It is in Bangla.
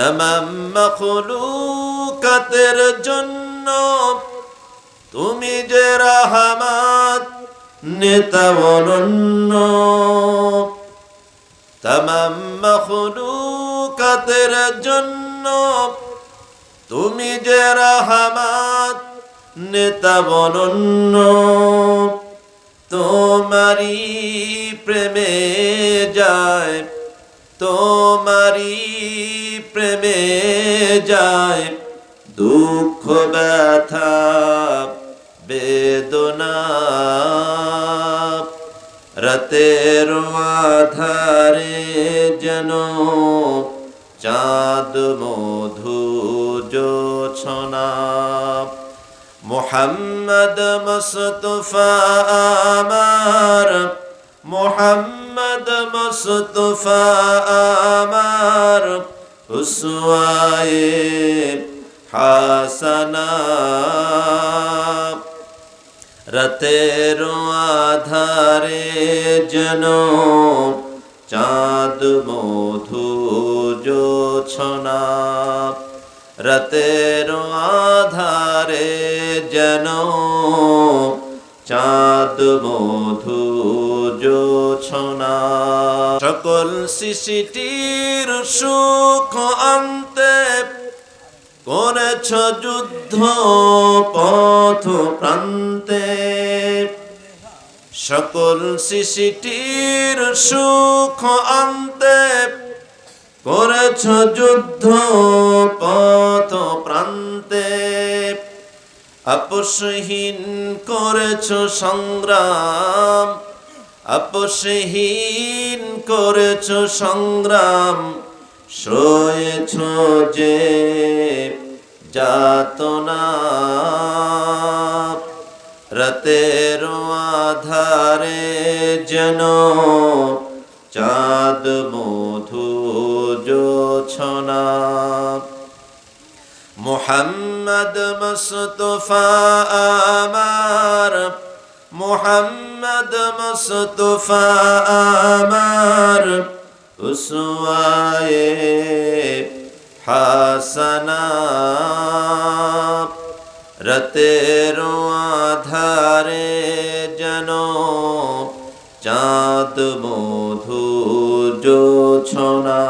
তমাম মখলুকাতের জন্য তুমি যে রাহমাত, নেতা অনন্য। তমাম মখলুকাতের জন্য তুমি যে রাহমাত, নেতা অনন্য। তোমারি প্রেমে যায় তোমারি প্রেমে যায়, দুঃখ, ব্যথা, বেদনা। রাতের আধারে যেন চাঁদ মধু জোছনা মোহাম্মদ মুস্তফা আমার, মোহাম্মদ মুস্তফা আমার। উসওয়ায়ে হাসানা। রাতের আধারে যেন চাঁদ মধু জোছনা রাতের আধারে যেন চাঁদ মধু জোছনা সকল শিশিটির সুখ আনতে করেছ যুদ্ধ পথ প্রান্তে। সকল শিশিটির সুখ আনতে করেছ যুদ্ধ পথ প্রান্তে। আপসহীন করেছ সংগ্রাম আপসহীন করেছ সংগ্রাম, সয়েছ যে যাতনা। রাতের আধারে যেন চাঁদ মধু জোছনা। মোহাম্মদ মুস্তফা আমার মোহাম্মদ মুস্তফা আমার উসওয়ায়ে হাসানা রতের আধারে যেন চাঁদ মধু জোছনা